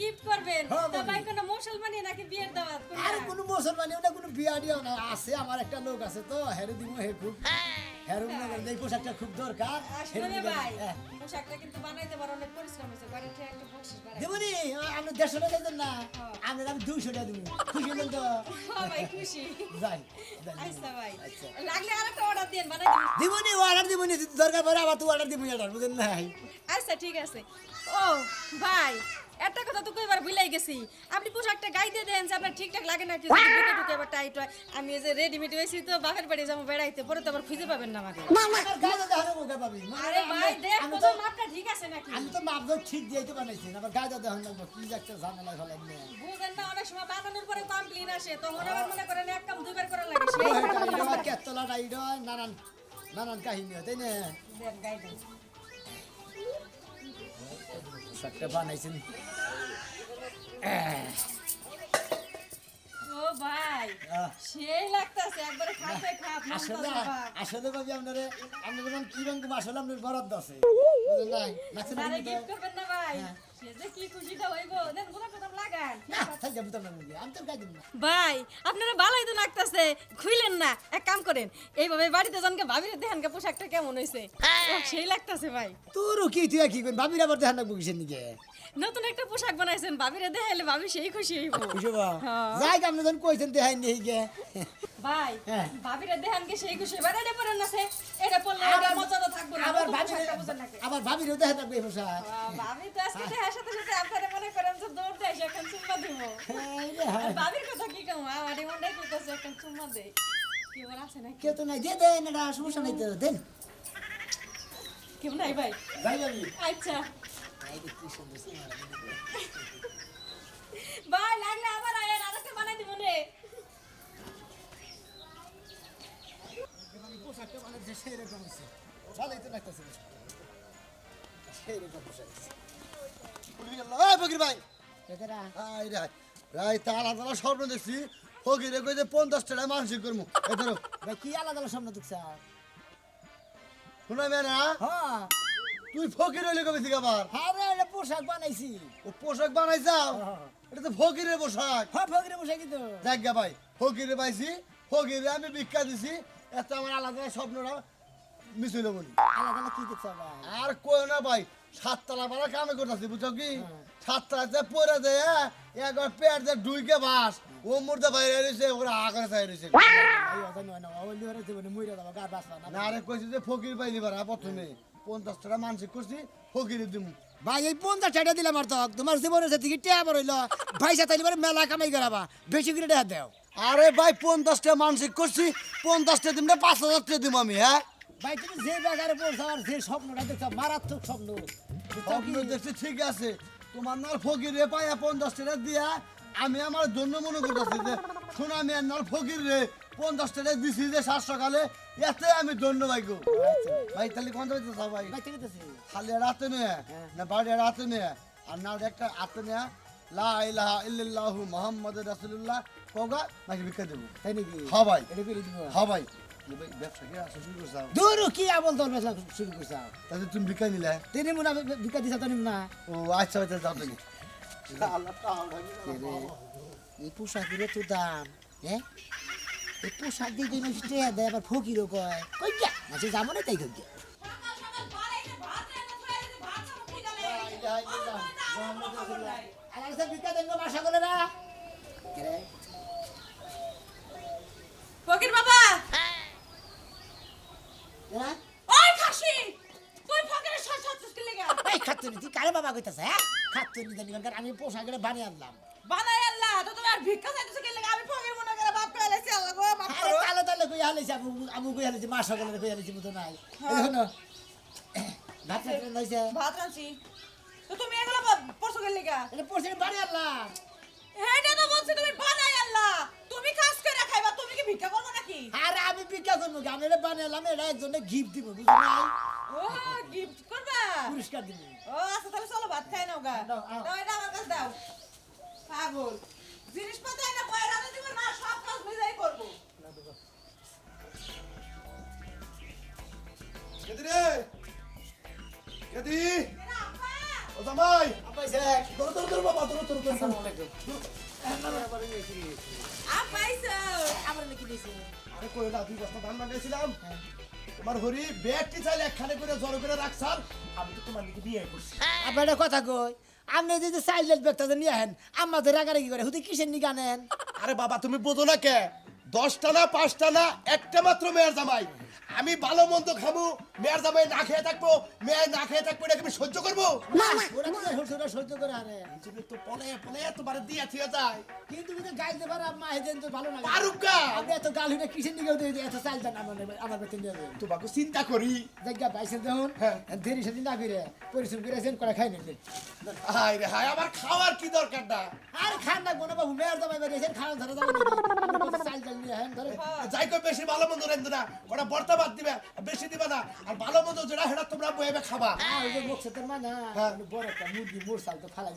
Gift করবেন? হ্যাঁ, তা। ভাই কোনো মুসলমানই নাকি বিয়ের দাওয়াত? আর কোনো মুসলমানি ওটা কোনো বিয়া দিও না। আছে আমার একটা লোক আছে তো হেরে দিব হে খুব। হেরু মনে করেন এই পোশাকটা খুব দরকার। আসলে হেরে। ভাই হ্যাঁ। পোশাকটা কিন্তু বানাইতে পারো অনেক পরিশ্রম হয়েছে। বাড়ি থেকে একটা বকশিস বানাই। দেবনি আপনি দেড়শো টাকা দেন না হ্যাঁ। আমি আমি দুইশো টাকা দেবো। খুশি হলেন তো। হ্যাঁ ভাই খুশি। যাই যাই আচ্ছা ভাই। লাগলে আরেকটা অর্ডার দেন বানাই দিন। দিবনি অর্ডার যদি দরকার পড়ে আবার তুই অর্ডার বুঝেন নাই আচ্ছা ঠিক আছে। ও ভাই একটা কথা তো কইবার ভুলাই গেছি। আপনি পোশাকটা গাইতে দেন যে আপনার ঠিকঠাক লাগে না যদি ঢুকে ঢুকে আবার টাইট হয়। আমি এই যে রেডিমেড হয়েছি তো বাপের বাড়ি যাব বেড়াইতে পরে তো আবার খুঁজে পাবেন না আমাকে। আরে ভাই দেখ তো মাপটা ঠিক আছে নাকি? আমি তো মাপদর ঠিক দিয়ে তো বানাইছি আবার গায়ে দেখানো লাগবো কি একটা ঝামেলা ফেলাই নিয়ে বুঝেন না অনেক সময় বানানোর পরে কমপ্লেন আসে তখন আবার মনে করেন এক কাম দুইবার করা লাগে সেই কেতলা ডাইড নানান নানান কাহিনী হয় তাই না? দেন পোশাকটা বানাইছেন। আসলে ভাবি। আপনারে আপনার কি রকম আসলে আপনার বরাদ্দ আছে। ভাই। হ্যাঁ। সে যে কি খুশিটা হইবো দেন গোলাপ টোলাপ লাগান। না তাই যাব তো আপনার মুখে আমি তো গায়ে দিব না। ভাই আপনারা ভালোই তো লাগতাছে খুইলেন না। এক কাম করেন এইভাবে বাড়িতে জনকে ভাবির দেহান কে পোশাকটা কেমন হইছে। সেই লাগতাছে ভাই। তোরও কি তুই কি করেন ভাবির আবার দেখান লাগবো কিসের নিকে নতুন একটা পোশাক বানাইছেন ভাবিরে দেখাইলে ভাবি সেই খুশি হইব। বুঝব হ্যাঁ। যাই আপনি যখন কইছেন দেখাই নেই গে। ভাই হ্যাঁ। ভাবিরে দেখান কে সেই খুশি এবার এটা পরেন না সে। এটা পরলে এটা মজাটা থাকব না। আবার ভাবির নাকি আবার ভাবিরও দেখা থাকবে পোশাক। ভাবি তো আজকে দেখার সাথে সাথে আপনারা মনে করেন যে দৌড় দেয় এখন চুম্মা দিব। হায়। ভাবির কথা কি কম? আমার মনে করতেছে এখন চুম্মা দেয় কেউ আর আছে নাকি? কেউ তো নাই। দিয়ে দেন এটা সমস্যা নাই তো। দেন। কেউ নাই ভাই? আচ্ছা। যে। ভাই লাগলে আবার আয়ের আরেকটা বানাই দিব রে। পোশাকটা বানাচ্ছে সেই রকম হচ্ছে ভালোই তো লাগতেছে সেই রকম পোশাক ফকির ভাই। এটারা আই রে রাই তালা তালা স্বপ্ন দেখছি। ফকিরে কই যে পঞ্চাশ টাকা মানসিক করব এ ধরো। ভাই কি আলাদা আলাদা স্বপ্ন দেখছ? শোনা মেয়ে না? হ্যাঁ। তুই ফকির হইলে কবে থেকে আবার আরে এটা পোশাক বানাইছি। ও পোশাক বানাই যাও হ্যাঁ। এটা তো ফকিরের পোশাক। হ্যাঁ ফকিরে পোশাকই তো দেখ গা ভাই ফকিরে পাইছি ফকিরে আমি ভিক্ষা দিছি এত আমার আলাদা স্বপ্নটা মিস হইল বলি। আলাদা আলাদা কি দেখছ ভাই? আর কই না ভাই সাততলা পাড়া কামে করতেছি বুঝছ কি? হ্যাঁ। সাততলাতে পরে দেয় একবার পেট দিয়ে ডুইকে বাস ও মুর্দা বাইরে রয়েছে ওরা হা করে চাই রয়েছে না। আরে কইছি যে ফকির পাইলি বারা প্রথমে। পঞ্চাশ টাকা মানসিক করছি ফকিরে দিমু। ভাই এই পঞ্চাশ টাকা দিলাম আর তো তোমার জীবনের সাথে কি টেয়া বড় হইল ভাইসা তাইলে পরে মেলা কামাই করাবা বেশি করে টাকা দেও। আরে ভাই পঞ্চাশ টাকা মানসিক করছি পঞ্চাশ টাকা দিম না পাঁচ হাজার টাকা দিব আমি হ্যাঁ? ভাই তুমি যে বাজারে পড়ছো আর যে স্বপ্নটা দেখছ মারাত্মক স্বপ্ন। স্বপ্ন দেখছি ঠিক আছে। তোমার নাল ফকিরে পাইয়া পঞ্চাশ টাকা দিয়া আমি আমার জন্য মনে করতেছি যে শোনা আমি আর নাল ফকির রে পঞ্চাশ টাকা দিছি যে সাত সকালে এতে আমি ধন্য ভাই গো ভাই তাহলে কোন যাইতে চাও ভাই? খালি রাতে নিয়ে না বাড়ি রাতে নিয়ে আর না একটা হাতে নিয়ে লা ইলাহা ইল্লাল্লাহু মুহাম্মাদুর রাসূলুল্লাহ। কোগা নাকি ভিক্ষা দেবো। তাই নাকি? হ্যাঁ ভাই। এটা করে দিব। হ্যাঁ ভাই। দূর কি আমল তোর বেসলা শুরু করছ? তাহলে তুমি ভিক্ষা নিলে? তিনি মনে হয় ভিক্ষা দিছা তো নিম না। ও আচ্ছা আচ্ছা যাও তুমি। এই পোশাকের তো দাম হ্যাঁ? পোশাক দিয়ে তুই মানুষ দেয়, আবার ফকিরও কয়, কই গিয়া মাসে যাব না তাই কই ভিক্ষা ফকির বাবা কি বাবা হ্যাঁ? আমি পোশাকের বানিয়ে আনলাম। বানাই আল্লাহ তো তোমার ভিক্ষা চাইতেছে কি লাগা আমি ফকির মনে করে বাপ করে লাইছি আল্লাহ গো বাপ আরে হালাইছি আমু আমু কই হালাইছি মাসা করে কই হালাইছি মতো নাই? এই না ভাত রান্না হইছে? ভাত রাঁধছি। তো তুমি এগুলো পরশু কি লাগা? এটা পোশাকের বানিয়ে আনলাম এটা তো বলছি তুমি বানাই আল্লাহ তুমি কাজ করে খাইবা তুমি কি ভিক্ষা করবে নাকি? আরে আমি ভিক্ষা করব কি? আমি এটা বানালাম এটা একজনে গিফট দিব বুঝলি নাই? ও গিফট করবা? পুরস্কার দিব। ও আচ্ছা তাহলে চলো ভাত খাই নাও গা। দাও। এটা আমার কাছে দাও। পাগল। জিনিসপত্র এনে পয়রা দিব না সব কাজ নিজেই করব। কেদি রে। কেদি এরা আপা ও জামাই জামাই আব্বাই স্যার তোর তোর তোর বাবা তোর তোর তোর আসসালামু আলাইকুম আপাইছো আমার নাকি দিছে? আরে কই না দুই বস্তা ধান লাগাইছিলাম তোমার হরি ব্যাগটি চাইলে একখানে করে জড়ো করে রাখছাল আমি তো তোমার দিকে বিয়ে করছি। আব্বা একটা কথা কই? আপনি যদি চাইল্ড ব্যাগটা নিয়ে আহেন আমাদের রাগারাগি করে? হুদি কিসের নিকে আনেন? আরে বাবা তুমি বোঝো না কে? দশটা না পাঁচটা না একটা মাত্র মেয়ের জামাই। আমি ভালো মন্দ খাব মেয়ের জামাই না খেয়ে থাকব মেয়ে না খেয়ে থাকব এটাকে আমি সহ্য করব? ওরা সহ্য করে? আনে তুমি তো পলে পলে তোমার দিয়ে থিয়ে যায়। কিন্তু তুমি গাইতে পারো মা হেদেন তো ভালো লাগে। পারুকা আপনি এত গাল হইলে কিসের নিকে উঠে এত চাইল দেন আমার আমার বেতন দিয়ে দেন। তোমাকে চিন্তা করি। জায়গা পাইছেন হ্যাঁ। দেরি সেদিন না করে পরিশ্রম করে আছেন করে খাই নিলেন হায় রে হায় আমার খাওয়ার কি দরকার না আর খান না কোনো বাবু মেয়ের দাবাই বেরিয়েছেন খাওয়া ধরে যাবেন চাইল নিয়ে আহেন ধরে। যাই কই বেশি ভালো মন্দ রান্ধু না। ওরা বর্তা বাদ দিবে বেশি দিবে না। আর ভালো মন্দ যেটা সেটা তোমরা বইবে খাবা। হ্যাঁ মানে। হ্যাঁ। বড় একটা মুরগি মোর সাল তো ফালাই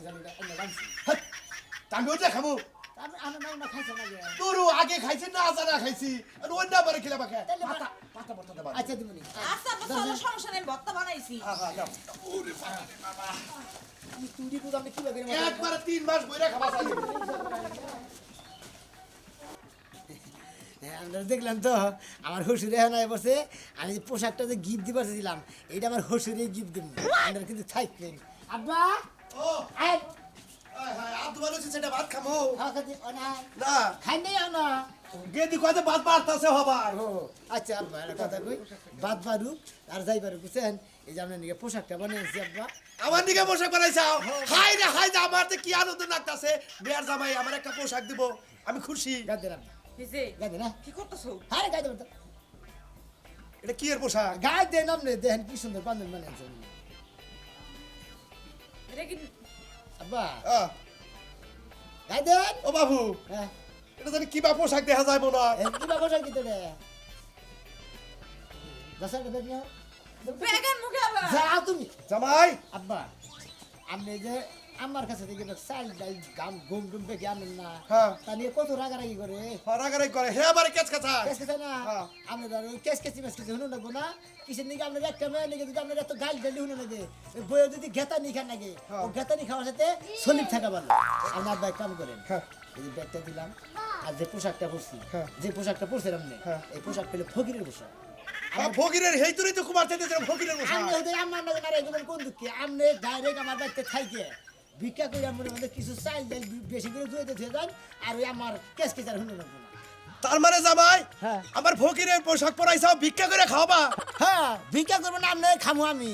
হাট, তা আমি ওইটা খাব তোরও আগে খাইছি না আজানা খাইছি। আর ওইটা আবার খেলে বাকে পাতা পাতা দেবা। আচ্ছা দিবনি আচ্ছা আচ্ছা চলো সমস্যা নেই ভর্তা বানাইছি। হ্যাঁ হ্যাঁ দাও। ওরে বাবা। রে বাবা। তুই আমি কি লাগে একবারে তিন মাস বইরা খাবা চাই হ্যাঁ, আমরা দেখলাম তো আমার হসুরে এখন বসে আমি যে পোশাকটা যে গিফট দিবার দিলাম এইটা আমার হসুরে গিফট দিব। আমরা কিন্তু থাকবেন আব্বা ও হায় হায় ভালো সেটা ভাত খামো। না। খাই নাই না গেদি কয়তে হবার? আচ্ছা আব্বা কথা কই। বাদ আর যাই পারুক বুঝছেন? এই যে আপনার নিকে পোশাকটা বানিয়েছি আব্বা। আমার দিকে পোশাক বানাইছাও? হাই রে হাই আমার তো কি আনন্দ লাগতাছে। বিয়ার জামাই আমার একটা পোশাক দিব। আমি খুশি। আব্বা। দিছে গাদে না কি করতেছো? আরে গাদে তো এটা কি এর পোশাক? গায়ে দেন আপনি দেখেন কি সুন্দর বান্ধব বানিয়েছে এটা কি আব্বা। গায়ে দেন ও বাবু হ্যাঁ। এটা জানি কিবা পোশাক দেখা যায় মনে হয়। এই কিবা পোশাক দিতে রে দশ টাকা দেন বেগান মুখে আবার। যাও তুমি। জামাই। আব্বা আপনি যে আমার কাছে থেকে চাল ডাল গাম গম গম পেকে আনেন না। হ্যাঁ। তা নিয়ে কত রাগারাগি করে? হরাগারাই করে। হে আবার কেচ কাছা কেস কেসে না? হ্যাঁ। আপনি ধর কেস কেসি মেস কেসি লাগবো না কিসের নিকে আপনার একটা মেয়ে নিকে যদি আপনার এত গাল ডালি শুনুন লাগে ওই বইয়ে যদি ঘেতা নি খান লাগে হ্যাঁ। ও ঘেতা নি খাওয়ার সাথে সলিপ থাকা ভালো। আপনার ব্যাগ কাম করেন। হ্যাঁ। এই ব্যাগটা দিলাম আর যে পোশাকটা পরছি হ্যাঁ। যে পোশাকটা পরছেন আপনি হ্যাঁ। এই পোশাক পেলে ফকিরের পোশাক। আর ফকিরের হেই তুই তো কুমার থেকে ফকিরের পোশাক। ওদের আমার নাকি না এগুলো কোন দুঃখে? আপনি ডাইরেক্ট আমার বাড়িতে থাইকে। ভিক্ষা করে মনে মধ্যে কিছু চাইল দেন বেশি করে ধুয়ে ধুয়ে যান আর ওই আমার কেস কেচার শুনে লাগবো না। তার মানে জামাই হ্যাঁ। আমার ফকিরের পোশাক পরাইছাও ভিক্ষা করে খাওয়াবা? হ্যাঁ ভিক্ষা করব না আমি খামু আমি।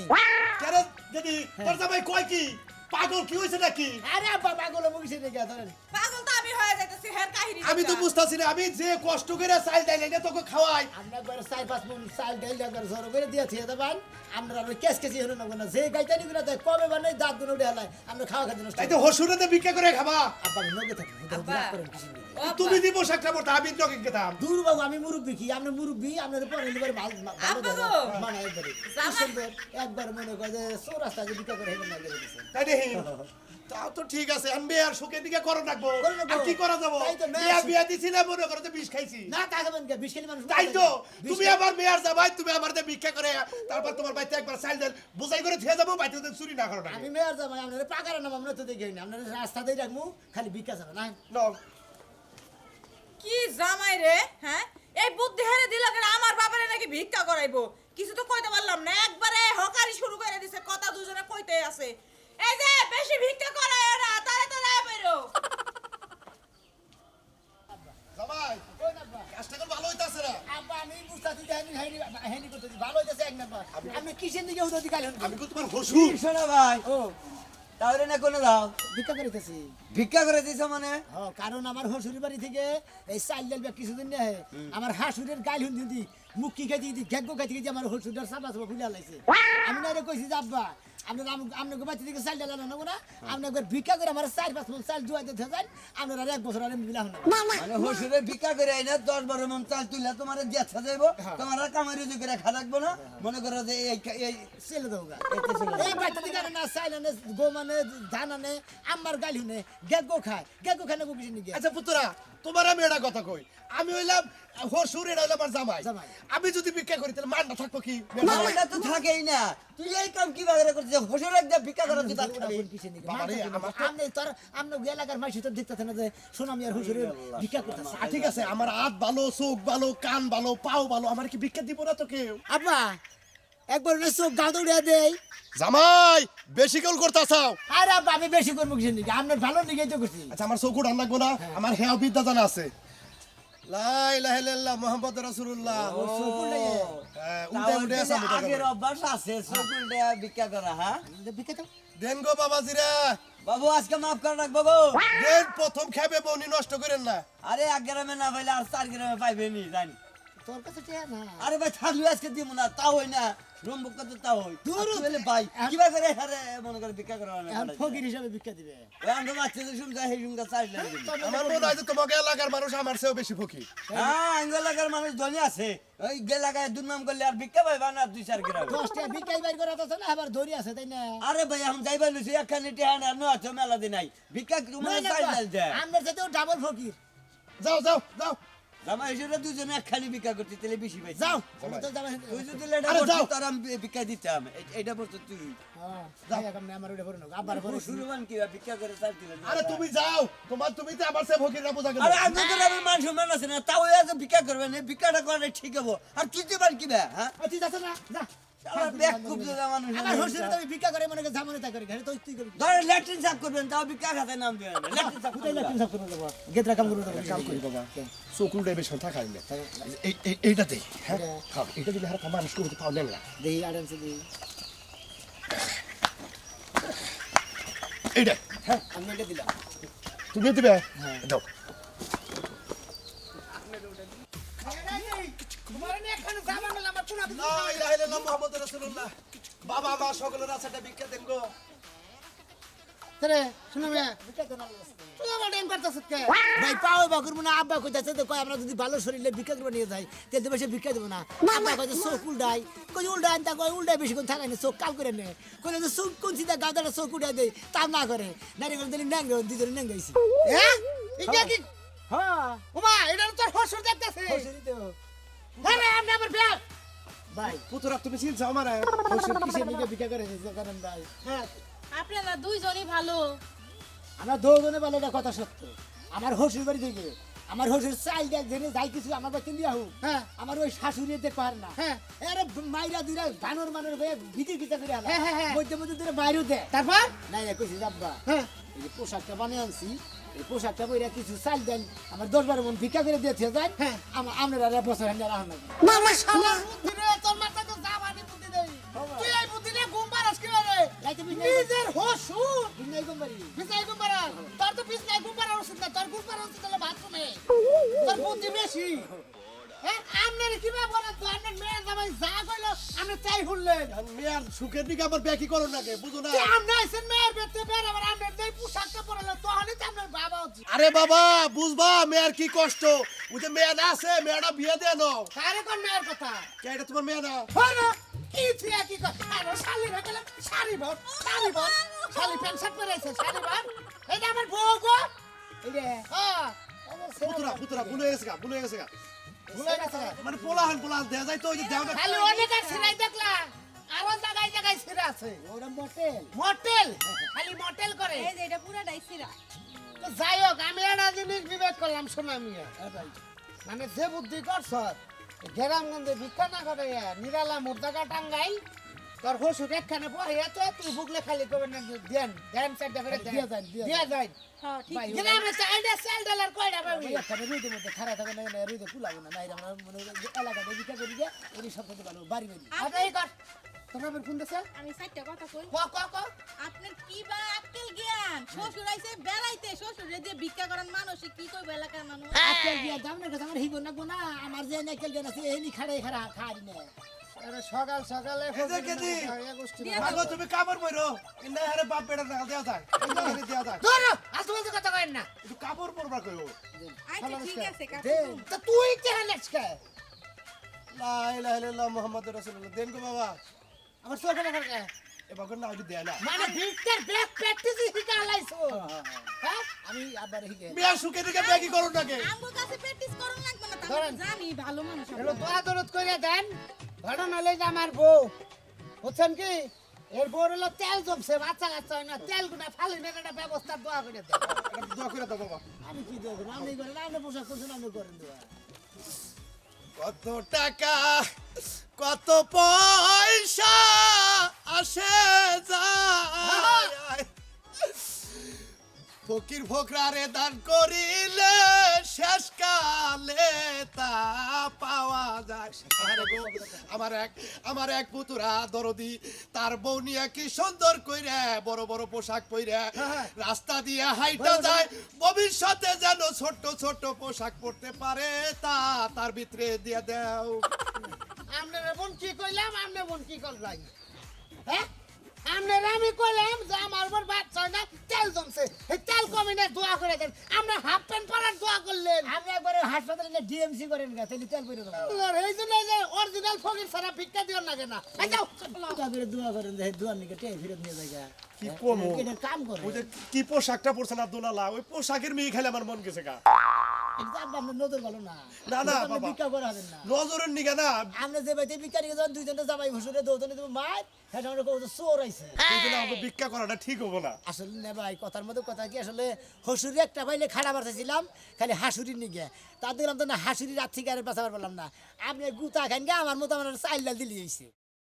কেন দিদি তোর জামাই কয় কি? পাগল কি হয়েছে নাকি? আরে বাবা গুলো মুখে নাকি ধরেন। পাগল তো আমি হয়ে যাইতেছি হের কাহিনী আমি তো বুঝতাছি না আমি যে কষ্ট করে চাল ডাইল এনে তোকে খাওয়াই। আমরা একবার চার পাঁচ মন চাল ডাইল একবার জড়ো করে দিয়ে থিয়ে বান। আমরা আর কেস কেসি হলো না না। যে গাইতানি গুলো দেয় কবে বানাই দাঁতগুলো উঠে হেলায়? আমরা খাওয়া খাতে নষ্ট তাই তো হসুরেতে বিক্রি করে খাবা। আব্বা নগে থাকি আব্বা। করেন কিছু আব্বা, তুমি দি পোশাকটা পরতা আমি জগে গেতাম দূর বাবু আমি মুরব্বী কি? আপনি মুরব্বী? আপনার পরে নিবার ভালো। মানে একবারে মনে করে যে চৌরাস্তা যে বিকা করে হেলে না গেলে তাই দেখি তাও তো ঠিক আছে আমি মেয়ের সুখের দিকে করো রাখব। আর কি করা যাব? তো, বিয়া সুখ- বিয়া মনে করো তো বিষ খাইছি। না তাকাবেন কে? বিশ কেজি মানুষ তাই তো। তুমি মেয়ের যাবাই তুমি আমার দিয়ে ভিক্ষা করে তারপর তোমার বাড়িতে একবার চাইল দেন বুঝাই করে থিয়ে যাব বাড়িতে ওদের চুরি না করো না আমি মেয়র যাব আপনার পাকার নাম আমরা তো দেখি না। আপনার রাস্তা দিয়ে রাখব খালি বিকাশ হবে না। কি জামাই রে হ্যাঁ? এই বুদ্ধি হেরে দিল কেন? আমার বাবারে নাকি ভিক্ষা করাইবো? কিছু তো কইতে পারলাম না। একবারে হকারি শুরু করে দিছে কথা দুজনে কইতে আছে। এই যে বেশি ভিক্ষা করায় না তারে তো রায় বেরো জামাই কাজটা করে ভালো হইতাছে না আব্বা আমি বুঝতেছি যে হেনি হেনি হেনি করতেছি। ভালো হইতেছে এক নাম্বার। আপনি কিসের দিকে কাল আমি তো তোমার শোনো ভাই। ও। তাহলে না কোনো দাও। ভিক্ষা করিতেছি। ভিক্ষা করে দিছ মানে কারণ আমার হসুরি বাড়ি থেকে এই চাল ডাল কিছুদিন নেই আমার হাসুরের গাল হুন দিদি মুখ কি খাইতে গেছি ঘেগ্য খাইতে গেছি আমার ফুলে লাইছে আমি না কইছি যে আব্বা আপনার আপনাকে বাচ্চা থেকে চাল ডাল আনো না আপনি ভিক্ষা করে আমার চার পাঁচ মন চাল জুয়াই দিতে যান আপনার এক বছর আর মিলা হন মানে হসুরে ভিক্ষা করে আইনা দশ বারো মন চাল তুলে তোমার জেছা যাইব। তোমার কামাই রুজি করে খা লাগবো না। মনে করো যে এই এই ছেলে দেবো এই বাচ্চা থেকে না চাইল আনে গো মানে ধান আনে আমার গাল হুনে গেগো খায়। গেগো খায় না কিছু নিয়ে আচ্ছা পুতরা তোমার আমি এটা কথা কই। আমি হইলাম হসুর এটা হইলাম আমার জামাই। আমি যদি ভিক্ষা করি তাহলে মানটা থাকব কি? তো থাকেই না। তুই এই কাম কি বাগরে ভিক্ষা করার। আমার তো- আমনে তোর আমনে এলাকার মাইসি তো দেখতেছে যে সোনামি আর হুজুরের ভিক্ষা করতেছে। ঠিক আছে আমার হাত ভালো চোখ ভালো কান ভালো পাও ভালো আমার কি ভিক্ষা দিব না তো কেউ? আব্বা একবার ওর চোখ গাও দৌড়িয়া দেই। জামাই বেশি আর আব্বা আমি বেশি করব কিসের নিকে আপনার ভালো নিকেই তো করছি। আচ্ছা আমার চোখ উঠান লাগবো না আমার হেয়া বিদ্যা জানা আছে। মোহাম্মদ। হ্যাঁ, আগের অভ্যাস আছে করা হ্যাঁ? ভিক্ষা দাও। দেন গো বাবাজিরা। বাবু আজকে মাফ করে রাখব গো। দেন প্রথম খেবে বনি নষ্ট করেন না। আরে এক গ্রামে না পাইলে আর চার গ্রামে পাইবেনি জানি। তোর কাছে টিয়া না। আরে ভাই থাকলে আজকে দিব না তাও হই না রুম বুক করতে তাও হই। দূর আর হলে ভাই কিবা করে আরে মনে করে ভিক্ষা করা না এখন ফকির হিসাবে ভিক্ষা দিবে। ওই আমরা বাচ্চা যে শুনতে সেই শুনতে চাইলে আমার মনে হয় তোমাকে এলাকার মানুষ আমার চেয়েও বেশি ফকির। হ্যাঁ আঙ্গুল লাগার মানুষ ধনী আছে। ওই গেলাগায় দুর্নাম করলে আর ভিক্ষা পাইবা না দুই চার গ্রাম। দশ টাকা ভিক্ষাই বাইর করা তো না আবার ধরি আছে তাই না? আরে ভাই আমি যাইবা লুছি একখানি টিহা না নো আছে মেলা দিন নাই ভিক্ষা তোমার চাইলে দেয় আমরা সাথেও ডাবল ফকির। যাও যাও যাও। জামা হিসেবে দুজনে একখানি ভিক্ষা করতে তাহলে বেশি পাইছি। যাও আমরা তো যাব তুই যদি লেটা আরে তার আমি ভিক্ষা দিতাম। এ- এইটা বলছো তুই। হ্যাঁ আরে তুমি যাও তোমার তুমি তো আমার চেয়ে ফকির না বোঝা আরে আমি তো আমি মান সম্মান আছে না? তাও এই যে ভিক্ষা করবেন এই ভিক্ষাটা করে ঠিক হব। আর তুই দিবার কি হ্যাঁ? তুই যাচ্ছ না যা। আমার ব্যাগ খুব দাদা মানুষ আমার শ্বশুর তুমি ভিক্ষা করে মনে করে জামানে করে ঘরে তো তুই করবি ধরে ল্যাট্রিন সাফ করবেন তাও ভিক্ষা খাতে নাম দেবেন ল্যাট্রিন সাফ কাম কাম করি বাবা এইটা দেই হ্যাঁ হ্যাঁ এটা যদি হারা মানুষ করতে পাও না। দেই আরামসে দেই। এইটা। হ্যাঁ আমি এটা দিলাম। তুমি দিবে? দাও। বাবা মা সকলের আছে ভিক্ষা দেন গো। রে শুনো মে ভিক্ষা তো না তুই আমার টাইম করতেছ কে? ভাই পাও বা করব না আব্বা কইতাছে তো কয় আমরা যদি ভালো শরীরে ভিক্ষা করব নিয়ে যাই তেল বেশি ভিক্ষা দেব না। আব্বা কইতে চোখ উল্টাই। কই উল্টাই আনতা কই উল্টাই বেশি কোন থাকাই না চোখ কাল করে নে। কইলে যে চোখ কোন সিধা গাদাটা চোখ উঠাই দেই তা না করে। নারী করে দিলি ন্যাঙ্গে দিদরে ন্যাঙ্গাইছি হ্যাঁ? এটা কি হ্যাঁ। ওমা এটা তো হসুর দেখতাছে হসুরই তো। আরে আমার ব্যাগ ভাই পুতুরা তুমি চিনছো আমার? হসুর কিসের নিকে ভিক্ষা করে দিয়েছে কারণ ভাই? হ্যাঁ। আপনারা দুইজনই ভালো। আমরা দুজনে বলে এটা কথা সত্য। আমার হসুর বাড়ি থেকে আমার হসুর চাল দেখ জেনে যাই কিছু আমার বাড়িতে নিয়ে হোক হ্যাঁ। আমার ওই শাশুড়ি দেখতে পারে না। হ্যাঁ। আরে মাইরা দিরা বানর মানর হয়ে ভিতর কিতা করে আলা। মধ্যে মধ্যে দিলে বাইরে দে তারপর? নাই না কইছি যাব্বা হ্যাঁ। এই পোশাকটা বানিয়ে আনছি এই পোশাকটা বইরা কিছু চাল দেন। আমার দশ বারো মন ভিক্ষা করে দিয়েছে যাই। হ্যাঁ। আমার আমরা আর বছর হান্ডা রাখা না তোর মাথা তো জামানি বুদ্ধি দেই। তুই এই বুদ্ধি রে ঘুম পারাস কি রে নিজের হসুর বিনাই গুম্বারি বিনাই গুম্বারা তোর তো বিনাই গুম্বারা উচিত না। তোর গুম্বারা উচিত হলো বাথরুমে। তোর বুদ্ধি বেশি। হ্যাঁ আপনার কি ব্যাপার আপনার মেয়ের জামাই যা কইলো আপনি তাই শুনলেন। মেয়ার সুখের দিকে আমার ব্যাকি না বুঝো না? আপনি আইছেন মেয়ের বেতে বের আবার আপনার যেই পোশাকটা পরলো তখনই তো আপনার বাবা আরে বাবা বুঝবা মেয়ের কি কষ্ট? ওই যে মেয়ে না আছে মেয়েটা বিয়ে নাও। কোন মেয়ের কথা? কে এটা তোমার মেয়ে না হলো কি থিয়া কি কথা শালি রে গেলে শাড়ি ভর শাড়ি ভর শালি প্যান্ট শার্ট পরে আছে শাড়ি ভর এটা আমার বউ গো। এই রে হ্যাঁ পুতুরা পুতুরা ভুলে গেছে গা ভুলে গেছে গা। ভুলে গেছে মানে পোলাহান পোলাহান দেয়া যায় তো ওই যে দেওয়া খালি অনেক আর সিরাই দেখলা আরও জায়গায় জায়গায় সিরা আছে। ওরা মটেল। মটেল? খালি মটেল করে। এই যে এটা পুরাটাই সিরা তো যাই হোক আমি একটা জিনিস বিবেক করলাম শোনা মিয়া। মানে যে বুদ্ধি করছ গ্রামগঞ্জে ভিক্ষা না করে নিরালা মুর্দাকা টাঙ্গাই তোর হসুর একখানে পরে তো তুই বুকলে খালি করবে না দেন দেন চারটা করে দিয়া যান দিয়া যান। হ্যাঁ ঠিক গ্রামে চাইলে সেল ডলার কয়টা পাবি? এখানে রুইদের মধ্যে খারাপ থাকে না না রুইদে পুলাবো না নাই আমরা মনে যে এলাকাতে করি যে এই সবথেকে ভালো বাড়ি বাড়ি। এই কর। তোমার ফোন দিছে? আমি চারটা কথা কই। ক ক ক। আপনার কি বা আক্কেল জ্ঞান? শ্বশুর আইছে বেড়াইতে শ্বশুরে দিয়ে ভিক্ষা করার মানুষ কি কইবে এলাকার মানুষ? আজকাল দিয়া দাম না আমার হিগো না গোনা আমার যে নাইকেল দেন আছে এনি খাড়াই খাড়া খাড়ি না। আরে সকাল সকালে। আগো তুমি কাপড় পরো ইন্না হারে বাপ বেটা না দেওয়া যায় এই যে এখানে দেওয়া যায় ধরো আজ কথা কইন না। একটু কাপড় পরবা কইও। আচ্ছা ঠিক আছে দে। তো তুই কে হালেছ কে লা ইলাহা ইল্লাল্লাহ মুহাম্মাদুর রাসূলুল্লাহ। দেন গো বাবা। আমার চোখে না করে এ না ওই দেয় না। মানে ভিক্টর ব্যাক প্র্যাকটিস হিকা লাইছো হ্যাঁ আমি আব্বারে হিকে মেয়া সুখে দিকে ব্যাগি করুন নাকি আমার কাছে প্র্যাকটিস করুন লাগবে না। জানি ভালো মানুষ আপনি। দোয়া দরদ করে দেন। ঘটনা হলে যে আমার বউ। বুঝছেন কি? এর বউর হলো তেল জমছে বাচ্চা কাচ্চা হয় না তেল গুনা ফালি না একটা ব্যবস্থা দোয়া করে এটা দোয়া করে দাও বাবা। আমি কি দোয়া আপনি করেন আপনি পোশাক করছেন আপনি করেন দোয়া কত টাকা কত পয়সা আসে যায়। ফকির ফকরারে দান করিলে শেষকালে তা পাওয়া যায়। আমার এক আমার এক পুতুরা দরদি তার বউ নিয়ে কি সুন্দর কইরে বড় বড় পোশাক পইরে। রাস্তা দিয়ে হাইটা যায় ভবিষ্যতে যেন ছোট ছোট পোশাক পরতে পারে তা তার ভিতরে দিয়ে দাও। আপনার বোন কি কইলাম আপনার বোন কি করলাই হ্যাঁ? আপনার আমি কইলাম যে আমার বোন বাচ্চা হয় না তেল জমছে। এই তেল কমে না দোয়া করে দেন। আমরা হাফ প্যান্ট পরার দোয়া করলেন। আপনি একবারে হাসপাতালে ডিএমসি করেন গা তাহলে তেল পরে দেবেন এই জন্য যে অরিজিনাল ফকির সারা ভিক্ষা দিও না কেন? এই যাও। দোয়া করে দোয়া করেন যে দোয়া নিকে টেই ফিরত নিয়ে যায় কি কমো? এটা কাম করে। কি পোশাকটা পরছেন আব্দুল্লাহ ওই পোশাকের মেয়ে খেলে আমার মন গেছে গা। না। না, বাবা। ভিক্ষা করা হবেন নজরের নিগে না। আমরা যে বাইতে ভিক্ষা নিয়ে যান দুইজনে যাবাই ঘুষুরে দৌজনে দেবো মার সেটা আমরা কত চোর আইছে। এই ভিক্ষা করাটা ঠিক হব না। আসলে না ভাই কথার মধ্যে কথা কি আসলে হসুরি একটা পাইলে বাড়তেছিলাম খালি হাসুরির নিগে। তা দিলাম তো না হাসুরি রাত থেকে আর বাঁচাবার পারলাম না। আপনি গুতা খান গে আমার মতো আমার চাইল দিলি হয়েছে